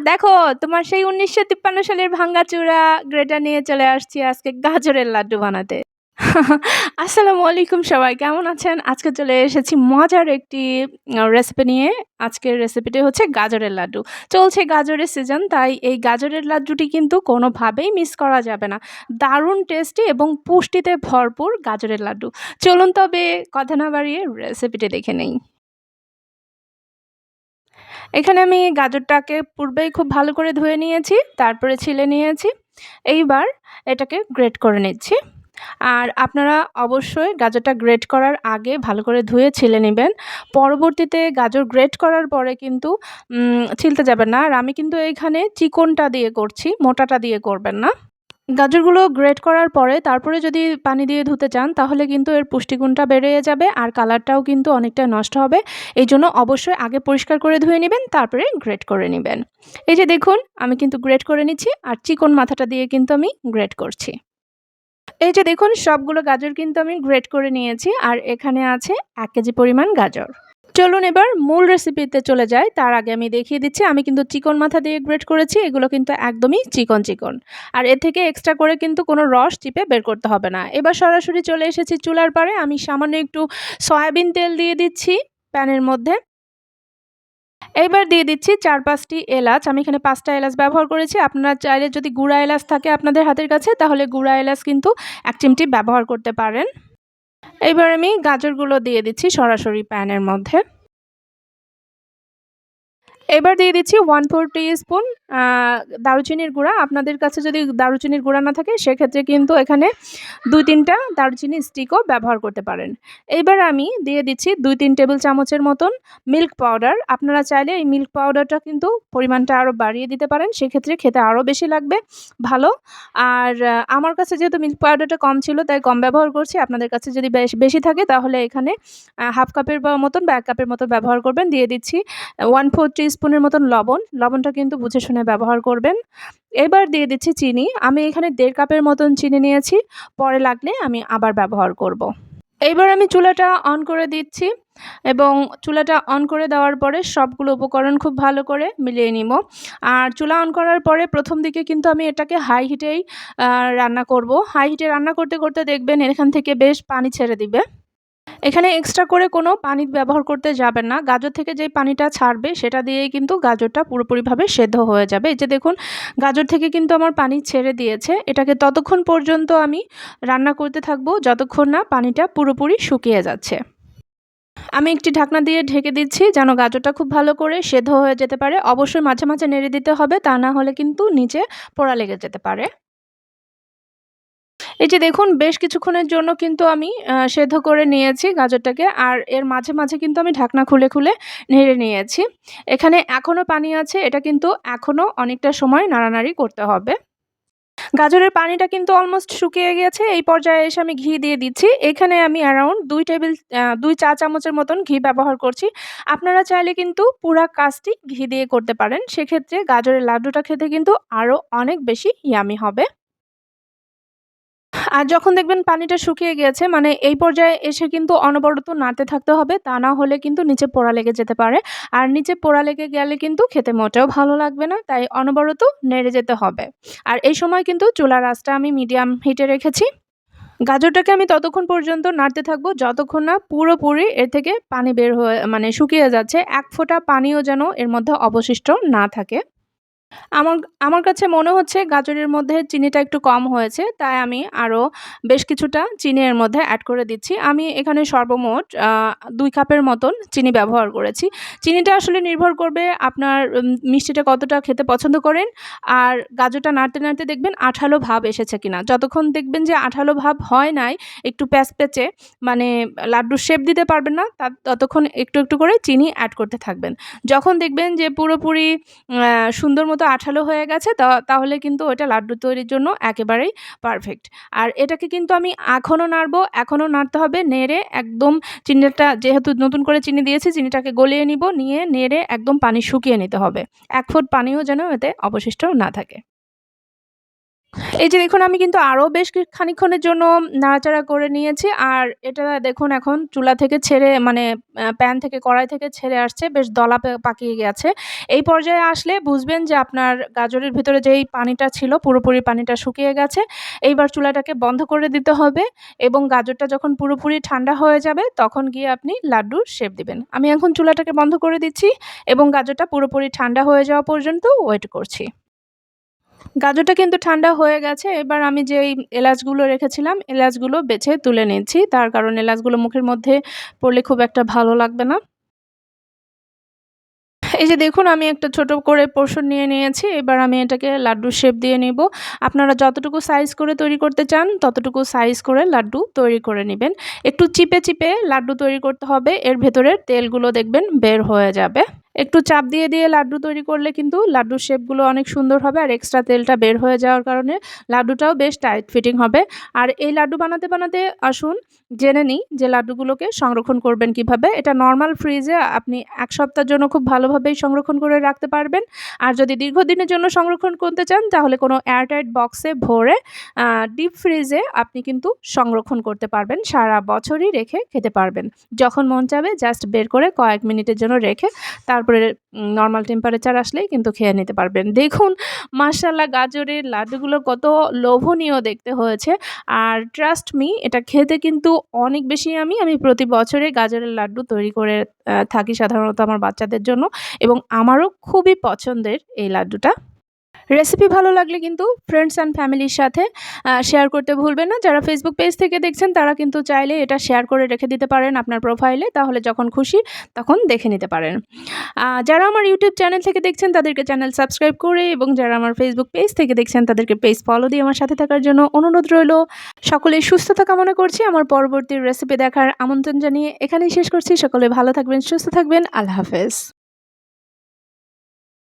দেখো, তোমার সেই উনিশশো তিপ্পান্ন সালের ভাঙ্গাচুরা গ্রেটার নিয়ে চলে আসছি আজকে গাজরের লাড্ডু বানাতে। আসসালামু আলাইকুম সবাই, কেমন আছেন? আজকে চলে এসেছি মজার একটি রেসিপি নিয়ে। আজকের রেসিপিটি হচ্ছে গাজরের লাড্ডু। চলছে গাজরের সিজন তাই এই গাজরের লাড্ডুটি কিন্তু কোনোভাবেই মিস করা যাবে না। দারুণ টেস্টি এবং পুষ্টিতে ভরপুর গাজরের লাড্ডু। চলুন তবে কথা না বাড়িয়ে রেসিপিটি দেখে নেই। এখানে আমি গাজরটাকে পূর্বেই খুব ভালো করে ধুয়ে নিয়েছি, তারপরে ছিলে নিয়েছি। এইবার এটাকে গ্রেট করে নিচ্ছি। আর আপনারা অবশ্যই গাজরটা গ্রেট করার আগে ভালো করে ধুয়ে ছিলে নেবেন। পরবর্তীতে গাজর গ্রেট করার পরে কিন্তু ছিলতে যাবেন না। আর আমি কিন্তু এইখানে চিকনটা দিয়ে করছি, মোটাটা দিয়ে করবেন না। গাজরগুলো গ্রেট করার পরে তারপরে যদি পানি দিয়ে ধুতে চান, তাহলে কিন্তু এর পুষ্টিগুণটা বেড়ে যাবে আর কালারটাও কিন্তু অনেকটা নষ্ট হবে। এই জন্য অবশ্যই আগে পরিষ্কার করে ধুয়ে নেবেন, তারপরে গ্রেট করে নেবেন। এই যে দেখুন, আমি কিন্তু গ্রেট করে নিচ্ছি আর চিকন মাথাটা দিয়ে কিন্তু আমি গ্রেট করছি। এই যে দেখুন, সবগুলো গাজর কিন্তু আমি গ্রেট করে নিয়েছি আর এখানে আছে এক কেজি পরিমাণ গাজর। চলুন এবার মূল রেসিপিতে চলে যাই। তার আগে আমি দেখিয়ে দিচ্ছি, আমি কিন্তু চিকন মাথা দিয়ে গ্রেট করেছি, এগুলো কিন্তু একদমই চিকন চিকন। আর এর থেকে এক্সট্রা করে কিন্তু কোনো রস চিপে বের করতে হবে না। এবার সরাসরি চলে এসেছি চুলার পারে আমি সামান্য একটু সয়াবিন তেল দিয়ে দিচ্ছি প্যানের মধ্যে। এইবার দিয়ে দিচ্ছি চার পাঁচটি এলাচ, আমি এখানে পাঁচটা এলাচ ব্যবহার করেছি। আপনারা চাইলে যদি গুঁড়া এলাচ থাকে আপনাদের হাতের কাছে, তাহলে গুঁড়া এলাচ কিন্তু এক চিমটি ব্যবহার করতে পারেন। এইবার আমি গাজরগুলো দিয়ে দিচ্ছি সরাসরি প্যানের মধ্যে। এবার দিয়ে দিচ্ছি ওয়ান ফোর টি স্পুন দারুচিনির গুঁড়া। আপনাদের কাছে যদি দারুচিনির গুঁড়া না থাকে, সেক্ষেত্রে কিন্তু এখানে দুই তিনটা দারুচিনি স্টিকও ব্যবহার করতে পারেন। এইবার আমি দিয়ে দিচ্ছি দুই তিন টেবিল চামচের মতন মিল্ক পাউডার আপনারা চাইলে এই মিল্ক পাউডারটা কিন্তু পরিমাণটা আরও বাড়িয়ে দিতে পারেন, সেক্ষেত্রে খেতে আরও বেশি লাগবে, ভালো। আর আমার কাছে যেহেতু মিল্ক পাউডারটা কম ছিল, তাই কম ব্যবহার করছি। আপনাদের কাছে যদি বেশ, বেশি থাকে, তাহলে এখানে হাফ কাপের মতন বা এক কাপের মতো ব্যবহার করবেন। দিয়ে দিচ্ছি ওয়ান ফোর টি স্পুনের মতন লবণ। লবণটা কিন্তু বুঝে শুনে ব্যবহার করবেন। এবার দিয়ে দিচ্ছি চিনি। আমি এখানে দেড় কাপের মতন চিনি নিয়েছি। পরে লাগলে আমি আবার ব্যবহার করব। এইবার আমি চুলাটা অন করে দিচ্ছি এবং চুলাটা অন করে দেওয়ার পরে সবগুলো উপকরণ খুব ভালো করে মিলিয়ে নিব। আর চুলা অন করার পরে প্রথম দিকে কিন্তু আমি এটাকে হাই হিটেই রান্না করব। হাই হিটে রান্না করতে করতে দেখবেন এখান থেকে বেশ পানি ছেড়ে দিবে। এখানে এক্সট্রা করে কোনো পানি ব্যবহার করতে যাবেন না। গাজর থেকে যে পানিটা ছাড়বে, সেটা দিয়েই কিন্তু গাজরটা পুরোপুরিভাবে সেদ্ধ হয়ে যাবে। এই যে দেখুন, গাজর থেকে কিন্তু আমার পানি ছেড়ে দিয়েছে। এটাকে ততক্ষণ পর্যন্ত আমি রান্না করতে থাকব, যতক্ষণ না পানিটা পুরোপুরি শুকিয়ে যাচ্ছে। আমি একটি ঢাকনা দিয়ে ঢেকে দিচ্ছি যেন গাজরটা খুব ভালো করে সেদ্ধ হয়ে যেতে পারে। অবশ্যই মাঝে মাঝে নেড়ে দিতে হবে, তা না হলে কিন্তু নিচে পোড়া লেগে যেতে পারে। এই যে দেখুন, বেশ কিছুক্ষণের জন্য কিন্তু আমি সেদ্ধ করে নিয়েছি গাজরটাকে আর এর মাঝে মাঝে কিন্তু আমি ঢাকনা খুলে খুলে নেড়ে নিয়েছি। এখানে এখনও পানি আছে, এটা কিন্তু এখনও অনেকটা সময় নাড়ানাড়ি করতে হবে। গাজরের পানিটা কিন্তু অলমোস্ট শুকিয়ে গেছে এই পর্যায়ে এসে আমি ঘি দিয়ে দিচ্ছি। এখানে আমি অ্যারাউন্ড দুই টেবিল দুই চা চামচের মতন ঘি ব্যবহার করছি। আপনারা চাইলে কিন্তু পুরা কাজটি ঘি দিয়ে করতে পারেন। সেক্ষেত্রে গাজরের লাড্ডুটা খেতে কিন্তু আরও অনেক বেশি ইয়ামি হবে। আর যখন দেখবেন পানিটা শুকিয়ে গিয়েছে মানে এই পর্যায়ে এসে কিন্তু অনবরত নাড়তে থাকতে হবে, তা না হলে কিন্তু নিচে পোড়া লেগে যেতে পারে। আর নিচে পোড়া লেগে গেলে কিন্তু খেতে মোটেও ভালো লাগবে না, তাই অনবরত নেড়ে যেতে হবে। আর এই সময় কিন্তু চুলার আঁচটা আমি মিডিয়াম হিটে রেখেছি। গাজরটাকে আমি ততক্ষণ পর্যন্ত নাড়তে থাকব, যতক্ষণ না পুরোপুরি এর থেকে পানি বের হয়ে মানে শুকিয়ে যাচ্ছে, এক ফোঁটা পানিও যেন এর মধ্যে অবশিষ্ট না থাকে। আমার আমার কাছে মনে হচ্ছে গাজরের মধ্যে চিনিটা একটু কম হয়েছে, তাই আমি আরও বেশ কিছুটা চিনি এর মধ্যে অ্যাড করে দিচ্ছি। আমি এখানে সর্বমোট দুই কাপের মতন চিনি ব্যবহার করেছি। চিনিটা আসলে নির্ভর করবে আপনার মিষ্টিটা কতটা খেতে পছন্দ করেন, আর গাজরটা নাড়তে নাড়তে দেখবেন আঠালো ভাব এসেছে কিনা। যতক্ষণ দেখবেন যে আঠালো ভাব হয় নাই, একটু প্যাচ প্যাচে মানে লাড্ডুর শেপ দিতে পারবেন না, তা, ততক্ষণ একটু একটু করে চিনি অ্যাড করতে থাকবেন। যখন দেখবেন যে পুরোপুরি সুন্দর মতো আঠালো হয়ে গেছে। তাহলে কিন্তু ওটা লাড্ডু তৈরির জন্য একেবারেই পারফেক্ট আর এটাকে কিন্তু আমি এখনও নাড়বো, এখনও নাড়তে হবে, নেড়ে একদম চিনিটা যেহেতু নতুন করে চিনি দিয়েছি, চিনিটাকে গলিয়ে নিব, নিয়ে নেড়ে একদম পানি শুকিয়ে নিতে হবে। এক ফুট পানিও যেন এতে অবশিষ্ট না থাকে। এই যে দেখুন, আমি কিন্তু আরও বেশ কি খানিকক্ষণের জন্য নাড়াচাড়া করে নিয়েছি। আর এটা দেখুন, এখন চুলা থেকে ছেড়ে মানে প্যান থেকে, কড়াই থেকে ছেড়ে আসছে। বেশ দলা পাকিয়ে গেছে। এই পর্যায়ে আসলে বুঝবেন যে আপনার গাজরের ভিতরে যেই পানিটা ছিল, পুরোপুরি পানিটা শুকিয়ে গেছে। এইবার চুলাটাকে বন্ধ করে দিতে হবে এবং গাজরটা যখন পুরোপুরি ঠান্ডা হয়ে যাবে, তখন গিয়ে আপনি লাড্ডুর শেপ দিবেন। আমি এখন চুলাটাকে বন্ধ করে দিচ্ছি এবং গাজরটা পুরোপুরি ঠান্ডা হয়ে যাওয়া পর্যন্ত ওয়েট করছি। গাজরটা কিন্তু ঠান্ডা হয়ে গেছে। এবার আমি যেই এলাচগুলো রেখেছিলাম, এলাচগুলো বেছে তুলে নিচ্ছি। তার কারণ এলাচগুলো মুখের মধ্যে পড়লে খুব একটা ভালো লাগবে না। এই যে দেখুন আমি একটা ছোট করে পোরশন নিয়ে নিয়েছি। এবার আমি এটাকে লাড্ডুর শেপ দিয়ে নিব। আপনারা যতটুকু সাইজ করে তৈরি করতে চান, ততটুকু সাইজ করে লাড্ডু তৈরি করে নেবেন একটু চিপে, চিপে লাড্ডু তৈরি করতে হবে। এর ভেতরের তেলগুলো দেখবেন বের হয়ে যাবে। একটু চাপ দিয়ে, দিয়ে লাড্ডু তৈরি করলে কিন্তু লাড্ডুর শেপগুলো অনেক সুন্দর হবে আর এক্সট্রা তেলটা বের হয়ে যাওয়ার কারণে লাড্ডুটাও বেশ টাইট ফিটিং হবে। আর এই লাড্ডু বানাতে, বানাতে আসুন জেনে নিই যে লাড্ডুগুলোকে সংরক্ষণ করবেন কীভাবে। এটা নর্মাল ফ্রিজে আপনি এক সপ্তাহের জন্য খুব ভালোভাবেই সংরক্ষণ করে রাখতে পারবেন। আর যদি দীর্ঘদিনের জন্য সংরক্ষণ করতে চান তাহলে কোনো এয়ারটাইট বক্সে ভরে ডিপ ফ্রিজে আপনি কিন্তু সংরক্ষণ করতে পারবেন। সারা বছরই রেখে খেতে পারবেন। যখন মন চাবে জাস্ট বের করে কয়েক মিনিটের জন্য রেখে তারপরে নর্মাল টেম্পারেচার আসলেই কিন্তু খেয়ে নিতে পারবেন। দেখুন, মাশাআল্লাহ গাজরের লাড্ডুগুলো কত লোভনীয় দেখতে হয়েছে। আর ট্রাস্ট মি এটা খেতে কিন্তু অনেক বেশি আমি আমি প্রতি বছরে গাজরের লাড্ডু তৈরি করে থাকি সাধারণত আমার বাচ্চাদের জন্য এবং আমারও খুবই পছন্দের এই লাড্ডুটা। রেসিপি ভালো লাগলে কিন্তু ফ্রেন্ডস অ্যান্ড ফ্যামিলির সাথে শেয়ার করতে ভুলবেন না। যারা ফেসবুক পেজ থেকে দেখছেন তারা কিন্তু চাইলে এটা শেয়ার করে রেখে দিতে পারেন আপনার প্রোফাইলে। তাহলে যখন খুশি তখন দেখে নিতে পারেন। যারা আমার ইউটিউব চ্যানেল থেকে দেখছেন তাদেরকে চ্যানেল সাবস্ক্রাইব করে এবং যারা আমার ফেসবুক পেজ থেকে দেখছেন তাদেরকে পেজ ফলো দিয়ে আমার সাথে থাকার জন্য অনুরোধ রইল। সকলের সুস্থতা কামনা করছি। আমার পরবর্তী রেসিপি দেখার আমন্ত্রণ জানিয়ে এখানেই শেষ করছি। সকলে ভালো থাকবেন, সুস্থ থাকবেন। আল্লাহ হাফেজ।